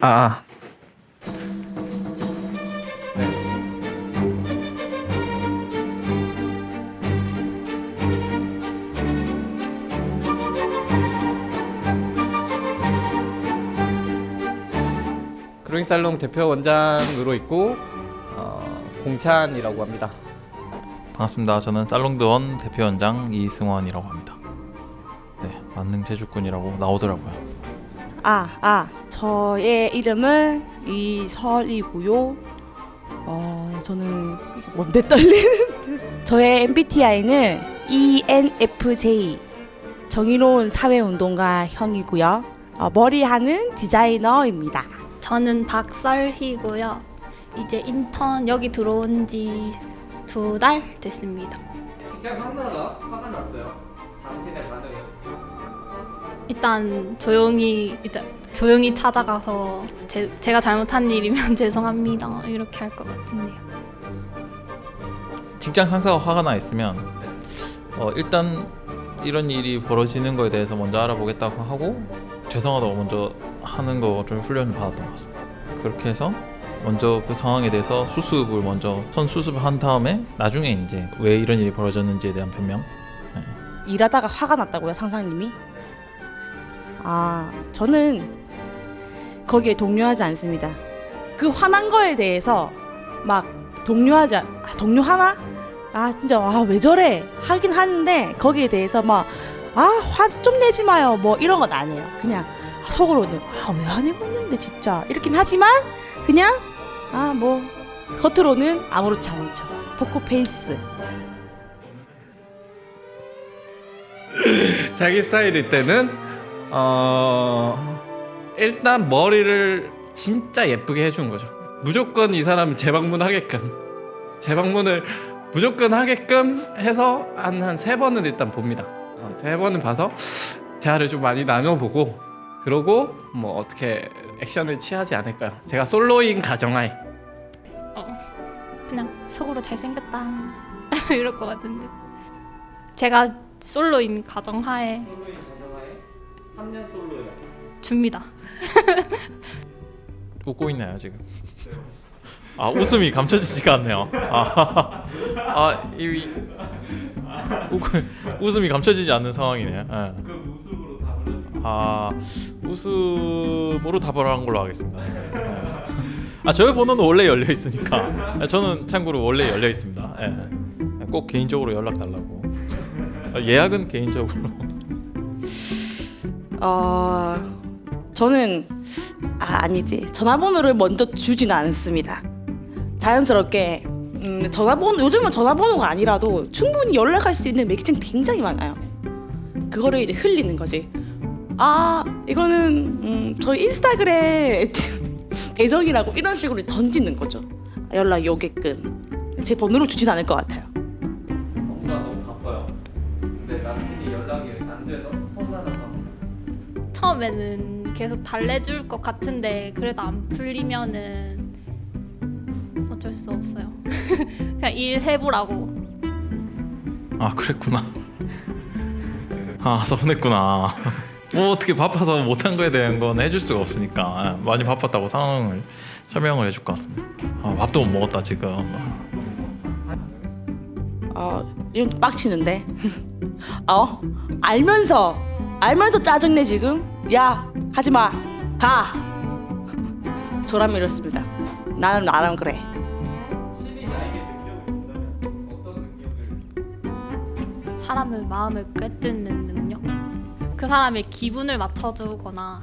아, 그로잉 살롱 대표 원장으로 있고 어, 공찬이라고 합니다. 반갑습니다. 저는 살롱드원 대표 원장 이승원이라고 합니다. 네, 만능 제주꾼이라고 나오더라고요. 아, 아, 저의 이름은 이설이고요. 어, 저는 뭔데 떨리는? 저의 MBTI는 ENFJ 정의로운 사회운동가 형이고요. 어, 머리하는 디자이너입니다. 저는 박설희고요. 이제 인턴 여기 들어온 지 두 달 됐습니다. 직장 상사가 화가 났어요. 당신의 반응은? 일단 조용히 일단 조용히 찾아가서 제, 제가 잘못한 일이면 죄송합니다 이렇게 할 것 같은데요. 직장 상사가 화가 나 있으면 어, 일단 이런 일이 벌어지는 거에 대해서 먼저 알아보겠다고 하고 죄송하다고 먼저 하는 거 좀 훈련을 받았던 것 같습니다. 그렇게 해서 먼저 그 상황에 대해서 수습을 먼저 선 수습을 한 다음에 나중에 이제 왜 이런 일이 벌어졌는지에 대한 변명 일하다가 화가 났다고요, 상상님이? 아, 저는 거기에 동료하지 않습니다. 그 화난 거에 대해서 막 동료하지, 않- 아, 동료하나? 아, 진짜, 아, 왜 저래? 하긴 하는데, 거기에 대해서 막, 아, 화 좀 내지 마요. 뭐, 이런 건 아니에요. 그냥, 아, 속으로는, 아, 왜 안 해고 있는데, 진짜. 이렇긴 하지만, 그냥, 아, 뭐, 겉으로는 아무렇지 않은 척. 포커페이스. 자기 스타일일 때는 어 일단 머리를 진짜 예쁘게 해준 거죠. 무조건 이 사람이 재방문하게끔 재방문을 무조건 하게끔 해서 한 한 세 번은 일단 봅니다. 어, 세 번은 봐서 대화를 좀 많이 나눠보고 그러고 뭐 어떻게 액션을 취하지 않을까요? 제가 솔로인 가정하에 어, 그냥 속으로 잘생겼다 이럴 것 같은데 제가 솔로인 가정하에 솔로인 가정하에 3년 솔로예요. 줍니다. 웃고 있나요 지금? 아 웃음이 감춰지지가 않네요. 아, 아 이, 웃, 웃음이 감춰지지 않는 상황이네요. 예. 아 웃음으로 답을 한 걸로 하겠습니다. 예. 아 저의 번호는 원래 열려 있으니까 예, 저는 참고로 원래 열려 있습니다. 예. 꼭 개인적으로 연락 달라고. 아, 예약은 개인적으로. 어 저는 아 아니지 전화번호를 먼저 주진 않습니다. 자연스럽게 음, 전화번호 요즘은 전화번호가 아니라도 충분히 연락할 수 있는 매개체는 굉장히 많아요. 그거를 이제 흘리는 거지. 아 이거는 음, 저희 인스타그램 계정이라고 이런 식으로 던지는 거죠. 연락이 오게끔 제 번호를 주진 않을 것 같아요. 뭔가 너무 바빠요. 근데 남친이 연락이 안 돼서 서운하다고 합니다. 처음에는 계속 달래줄 것 같은데 그래도 안 풀리면은 어쩔 수 없어요. 그냥 일 해보라고. 아 그랬구나. 아 서운했구나. 뭐 어떻게 바빠서 못한 거에 대한 건 해줄 수가 없으니까 예, 많이 바빴다고 상황을 설명을 해줄 것 같습니다. 아, 밥도 못 먹었다 지금. 어 이건 빡치는데 어 알면서 알면서 짜증내 지금 야 하지 마 가 저라면 이렇습니다 나는 나랑 그래 사람의 마음을 꿰뚫는 능력. 그 사람의 기분을 맞춰주거나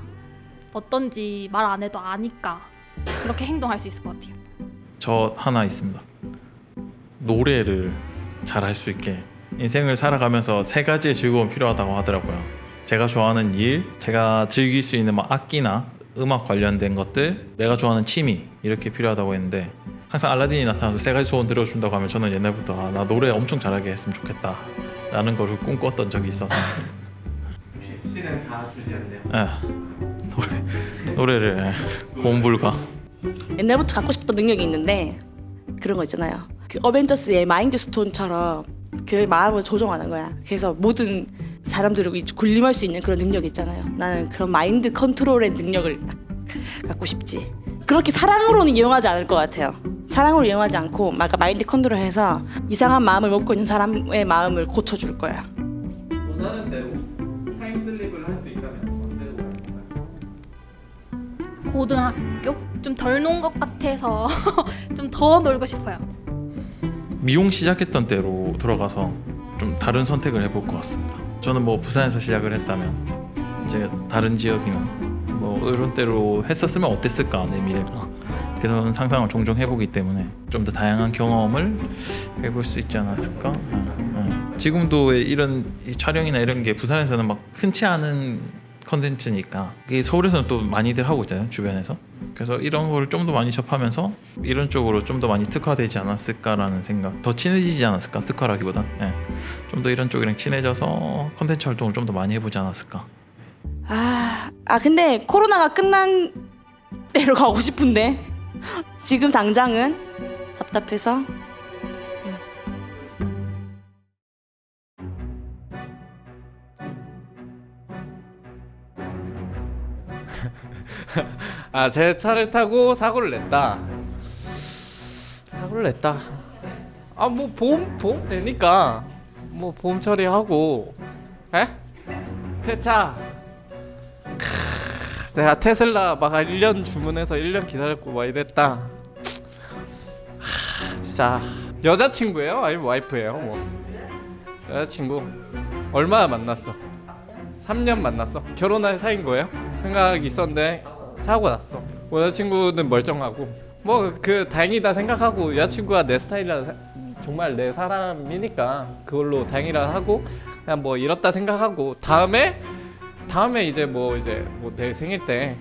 어떤지 말 안 해도 아니까 그렇게 행동할 수 있을 것 같아요. 저 하나 있습니다. 노래를 잘 할 수 있게 인생을 살아가면서 세 가지의 즐거움 필요하다고 하더라고요. 제가 좋아하는 일, 제가 즐길 수 있는 뭐 악기나 음악 관련된 것들, 내가 좋아하는 취미 이렇게 필요하다고 했는데 항상 알라딘이 나타나서 세 가지 소원 들어준다고 하면 저는 옛날부터 아, 나 노래 엄청 잘하게 했으면 좋겠다 라는 거를 꿈꿨던 적이 있어서. 혹시 신은 다 주지 않네요. 예, 노래, 노래를 예, 고음 불가 옛날부터 갖고 싶던 능력이 있는데 그런 거 있잖아요. 그 어벤져스의 마인드 스톤처럼 그 마음을 조종하는 거야. 그래서 모든 사람들을 이- 군림할 수 있는 그런 능력 있잖아요 나는 그런 마인드 컨트롤의 능력을 딱 갖고 싶지. 그렇게 사랑으로는 이용하지 않을 것 같아요. 사랑으로 이용하지 않고 막 마인드 컨트롤해서 이상한 마음을 먹고 있는 사람의 마음을 고쳐줄 거야. 원하는 대로 타임슬립을 할 수 있다면 언제로 갈 거야? 고등학교 좀 덜 논 것 같아서 좀 더 놀고 싶어요. 미용 시작했던 때로 돌아가서 좀 다른 선택을 해볼 것 같습니다. 저는 뭐 부산에서 시작을 했다면 이제 다른 지역이나 뭐 이런 때로 했었으면 어땠을까 내 미래가 그런 상상을 종종 해보기 때문에 좀 더 다양한 경험을 해볼 수 있지 않았을까. 어, 어. 지금도 이런 이 촬영이나 이런 게 부산에서는 막 흔치 않은 컨텐츠니까. 이게 서울에서는 또 많이들 하고 있잖아요 주변에서. 그래서 이런 걸 좀 더 많이 접하면서 이런 쪽으로 좀 더 많이 특화되지 않았을까라는 생각. 더 친해지지 않았을까 특화라기보단. 예. 좀더 이런 쪽이랑 친해져서 컨텐츠 활동을 좀 더 많이 해보지 않았을까. 아, 아 근데 코로나가 끝난 때로 가고 싶은데? 지금 당장은 답답해서 아, 제 차를 타고 사고를 냈다. 사고를 냈다. 아, 뭐 보험 보험 되니까 뭐 보험 처리하고, 에? 폐차. 크, 내가 테슬라 막 1년 주문해서 1년 기다렸고 막 이랬다. 하, 진짜 여자친구예요? 아니면 와이프예요? 뭐 여자친구 얼마나 만났어? 3년 만났어. 결혼할 사이인 거예요? 생각이 있었는데 사고 났어. 여자친구는 멀쩡하고 뭐 그 다행이다 생각하고 여자친구가 내 스타일이라 세- 정말 내 사람이니까 그걸로 다행이라 하고 그냥 뭐 이렇다 생각하고 다음에 다음에 이제 뭐 이제 뭐 내 생일 때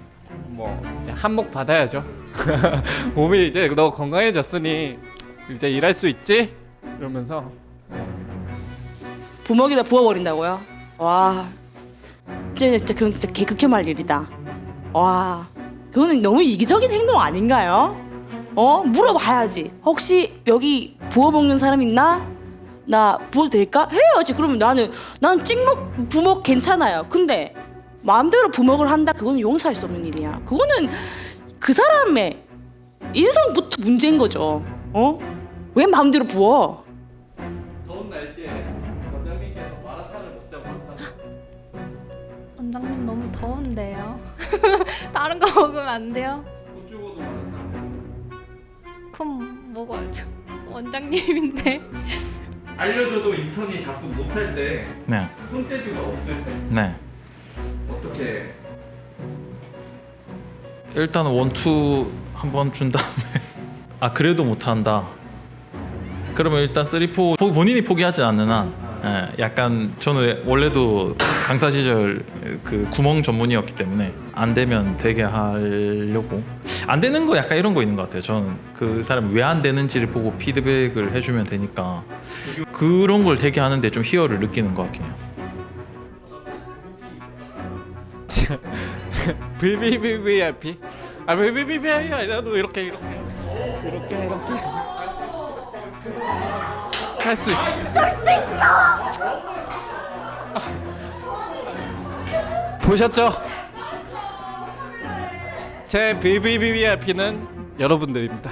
뭐 이제 한몫 받아야죠. 몸이 이제 너 건강해졌으니 이제 일할 수 있지? 이러면서 부먹이라 부어버린다고요? 와, 진짜 진짜 그건 진짜 개극혐할 일이다. 와, 그거는 너무 이기적인 행동 아닌가요? 어, 물어봐야지. 혹시 여기 부어 먹는 사람 있나? 나 부어도 될까? 해야지. 그러면 나는 난 찍먹 부먹 괜찮아요. 근데 마음대로 부먹을 한다. 그거는 용서할 수 없는 일이야. 그거는 그 사람의 인성부터 문제인 거죠. 어? 왜 마음대로 부어? 원장님 너무 더운데요. 다른 거 먹으면 안 돼요? 그럼 먹어야죠. 원장님인데. 알려줘도 인턴이 자꾸 못할 때 네, 손재주가 없을 때 네. 어떻게 일단 원투 한번 준 다음에 아 그래도 못한다 그러면 일단 쓰리포 포- 본인이 포기하지 않는 한 예, 약간 저는 원래도 강사 시절 그 구멍 전문이었기 때문에 안 되면 되게 하려고. 안 되는 거 약간 이런 거 있는 것 같아요. 저는 그 사람이 왜 안 되는지를 보고 피드백을 해주면 되니까 그런 걸 되게 하는데 좀 희열을 느끼는 것 같긴 해요. VVVVIP? 아 VVVVI 아니라 너 이렇게 이렇게. 이렇게 이렇게. 할 수 있어. 보셨죠? 제 VVVIP는 여러분들입니다.